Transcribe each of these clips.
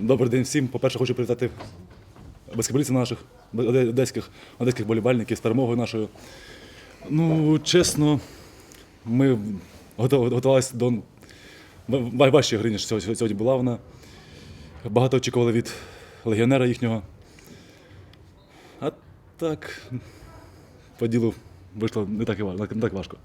Добрий день всім. По-перше, хочу привітати баскетболістів наших, одеських, одеських болівальників з перемогою нашою. Ну, чесно, ми готувалися до ва- важчої гри, ніж сьогодні була вона. Багато очікували від легіонера їхнього. А так, по ділу вийшло не так, не так важко.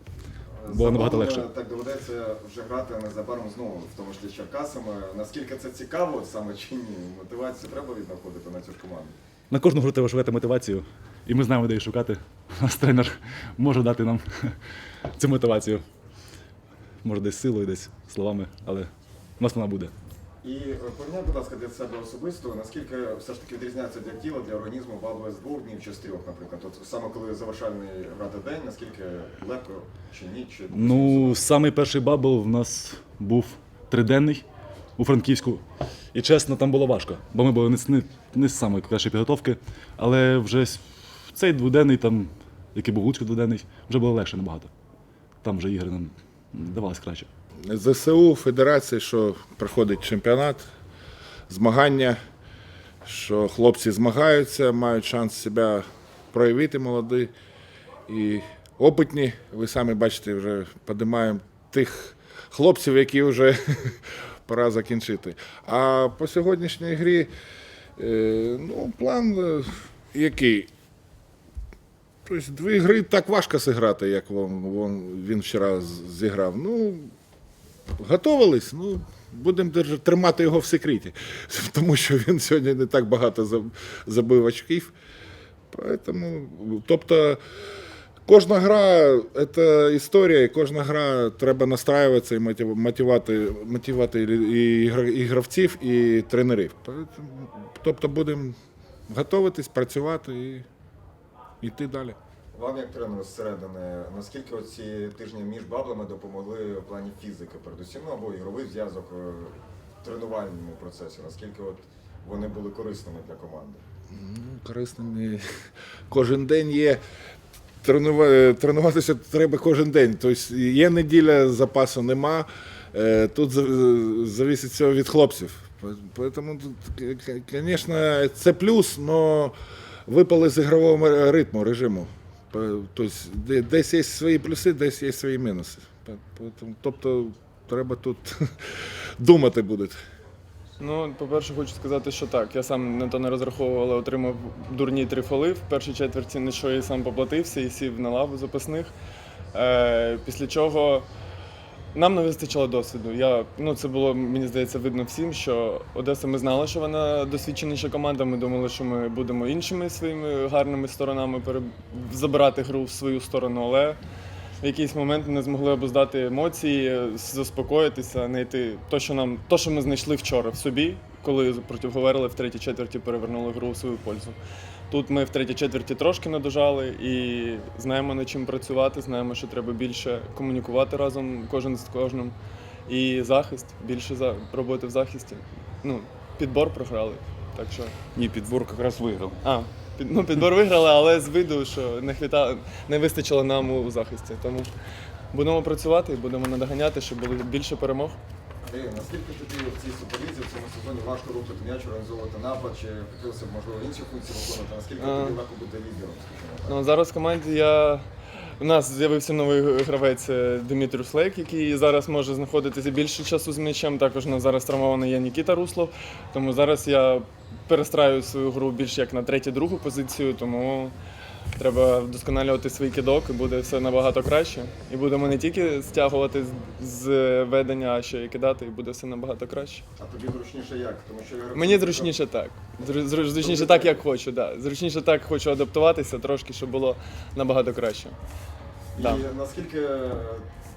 Було набагато легше. Так доведеться вже грати незабаром знову, в тому числі з Черкасами. Наскільки це цікаво саме чи ні? Мотивацію треба віднаходити на цю ж команду. На кожну гру треба шукати мотивацію, і ми знаємо, де її шукати. Наш тренер може дати нам цю мотивацію. Може, десь силою, десь словами, але в нас вона буде. І е, порівняй, будь ласка, для себе особисто, наскільки все ж таки відрізняється для тіла, для організму бабли з двох днів чи з трьох, наприклад. От саме коли завершальний грати день, наскільки легко чи ні, чи Ну, самий перший бабл в нас був триденний у Франківську. І чесно, там було важко, бо ми були не, з- не, не з самої кращої підготовки. Але вже цей дводенний, там, який був Луцьку дводенний, вже було легше набагато. Там вже ігри нам давалось краще. ЗСУ, Федерації, що проходить чемпіонат, змагання, що хлопці змагаються, мають шанс себе проявити молоді і опитні. Ви самі бачите, вже підіймаємо тих хлопців, які вже пора закінчити. А по сьогоднішній грі е, ну, план е, який? Тобто дві гри так важко зіграти, як він вчора зіграв. Ну, готувались, ну, будемо тримати його в секреті, тому що він сьогодні не так багато заб- забив очків. Поэтому, тобто, кожна гра це історія, і кожна гра треба настраюватися і мотив- мотивувати, мотивувати і, гравців, і тренерів. Тобто будемо готуватись, працювати і йти далі. Вам як тренеру зсередини, наскільки оці тижні між баблами допомогли в плані фізики, передусім, ну або ігровий зв'язок е, в тренувальному процесі? Наскільки от вони були корисними для команди? Ну, корисними кожен день є. Тренува- Тренуватися треба кожен день. Тобто є неділя, запасу нема. Е, Тут зависить від хлопців. Тому, звісно, це плюс, але випали з ігрового ритму, режиму. Тобто десь є свої плюси, десь є свої мінуси. Тобто треба тут думати буде. Ну, по-перше, хочу сказати, що так. Я сам на то не розраховував, але отримав дурні три фоли. В першій четверті на що я сам поплатився і сів на лаву запасних. Е, після чого нам не вистачило досвіду. Я, ну, це було, мені здається, видно всім, що Одеса ми знали, що вона досвідченіша команда. Ми думали, що ми будемо іншими своїми гарними сторонами пере... забирати гру в свою сторону, але в якийсь момент не змогли обуздати емоції, заспокоїтися, знайти то, що нам, то, що ми знайшли вчора в собі, коли проти Говерли в третій четверті перевернули гру у свою пользу. Тут ми в третій четверті трошки надожали і знаємо над чим працювати, знаємо, що треба більше комунікувати разом кожен з кожним. І захист, більше за роботи в захисті. Ну, підбор програли. Так що. Ні, підбор якраз виграв. А, під, ну, підбор виграли, але з виду, що не, хвіта, не вистачило нам у захисті. Тому будемо працювати і будемо надоганяти, щоб було більше перемог. Андрій, наскільки тобі в цій суперлізі в цьому сезоні важко рухати м'яч, організовувати напад, чи хотілося б, можливо, інші функції виконувати? Наскільки А. тобі легко бути лідером, скажімо так? Ну, зараз в команді я. У нас з'явився новий гравець е, Дмитріус Лейк, який зараз може знаходитися більше часу з м'ячем. Також у нас зараз травмований є Нікіта Руслов. Тому зараз я перестраю свою гру більш як на третю-другу позицію, тому треба вдосконалювати свій кидок, і буде все набагато краще. І будемо не тільки стягувати з- ведення, а ще й кидати, і буде все набагато краще. А тобі зручніше як? Тому що Мені зручніше так. Зру- зру- Зручніше так, як хочу. Да. Зручніше так хочу адаптуватися трошки, щоб було набагато краще. І Да. наскільки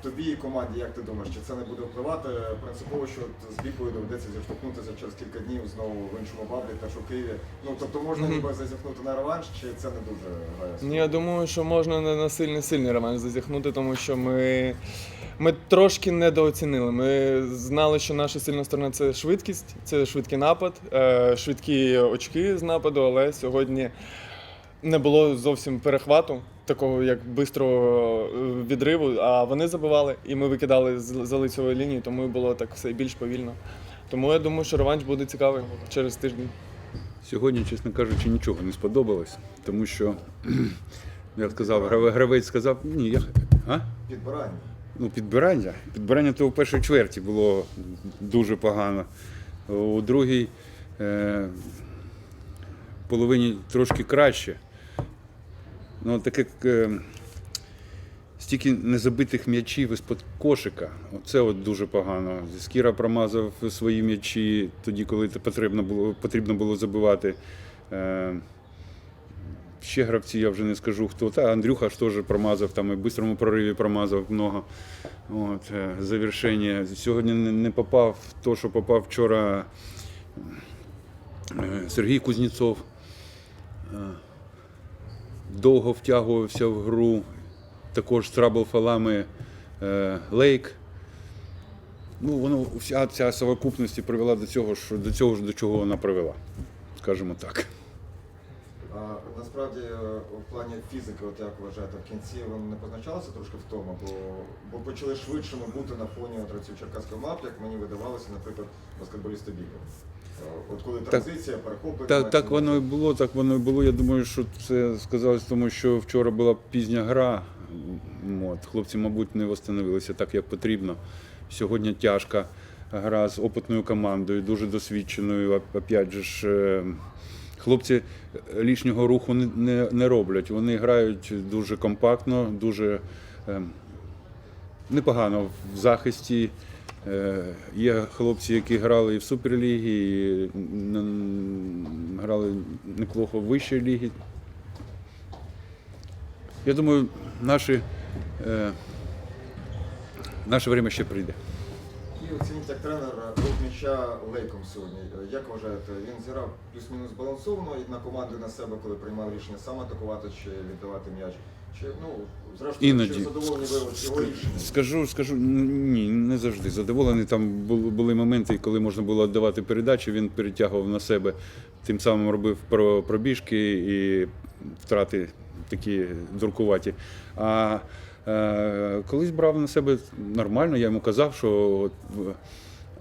тобі і команді, як ти думаєш, чи це не буде впливати принципово, що з бікою доведеться зіштовхнутися через кілька днів знову в іншому баблі, та що в Києві. Ну тобто можна ніби зазіхнути на реванш, чи це не дуже грає? Ну, я думаю, що можна не на сильний сильний реванш зазіхнути, тому що ми, ми трошки недооцінили. Ми знали, що наша сильна сторона це швидкість, це швидкий напад, е, швидкі очки з нападу, але сьогодні не було зовсім перехвату, такого як бистрого е, відриву, а вони забивали, і ми викидали з за лицевої лінії, тому і було так все більш повільно. Тому я думаю, що реванш буде цікавий через тиждень. Сьогодні, чесно кажучи, нічого не сподобалось, тому що я сказав, гравець сказав, ні, я а? Підбирання. Ну, підбирання. Підбирання то у першій чверті було дуже погано. У другій е, половині трошки краще. Ну, таке е, стільки незабитих м'ячів із-под кошика. Це от дуже погано. Скіра промазав свої м'ячі тоді, коли потрібно було, потрібно було забивати. Е, ще гравці, я вже не скажу хто. Та Андрюха ж теж промазав, там і в бистрому прориві промазав много. От, е, завершення. Сьогодні не, не попав то, що попав вчора е, Сергій Кузнєцов. Довго втягувався в гру. Також з трабл-фалами е, Лейк. Ну, воно вся ця совокупність привела до цього, що до цього ж до чого вона привела, скажімо так. А насправді е, в плані фізики, от як вважаєте, в кінці вони не позначалися трошки втома, бо, бо почали швидшими бути на фоні от цього черкаського мап, як мені видавалося, наприклад, баскетболісти бігали. Е, От коли транзиція, перехоплення. Так, так воно і було, так воно і було. Я думаю, що це сказалось, тому що вчора була пізня гра. От, хлопці, мабуть, не встановилися так, як потрібно. Сьогодні тяжка гра з опитною командою, дуже досвідченою. Опять же ж, е, хлопці лишнього руху не, не, роблять. Вони грають дуже компактно, дуже е, непогано в захисті. Е, Є хлопці, які грали і в Суперлігі, і грали неплохо в вищій лігі. Я думаю, наші, е, наше время ще прийде. Оцініть як тренер рух м'яча лейком сьогодні. Як вважаєте, він зіграв плюс-мінус збалансовано і на команду на себе, коли приймав рішення сам атакувати чи віддавати м'яч? Чи ну зрештою Іноді. чи задоволені ви от його рішенням? Скажу, скажу, ні, не завжди задоволений. Там були, були моменти, коли можна було віддавати передачі, він перетягував на себе, тим самим робив про- пробіжки і втрати такі дуркуваті. А колись брав на себе нормально, я йому казав, що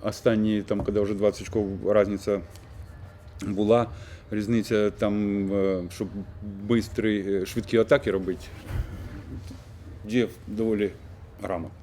останні, там, коли вже 20 очков різниця була, різниця там, е, щоб е, швидкі атаки робити, діяв доволі грамотно.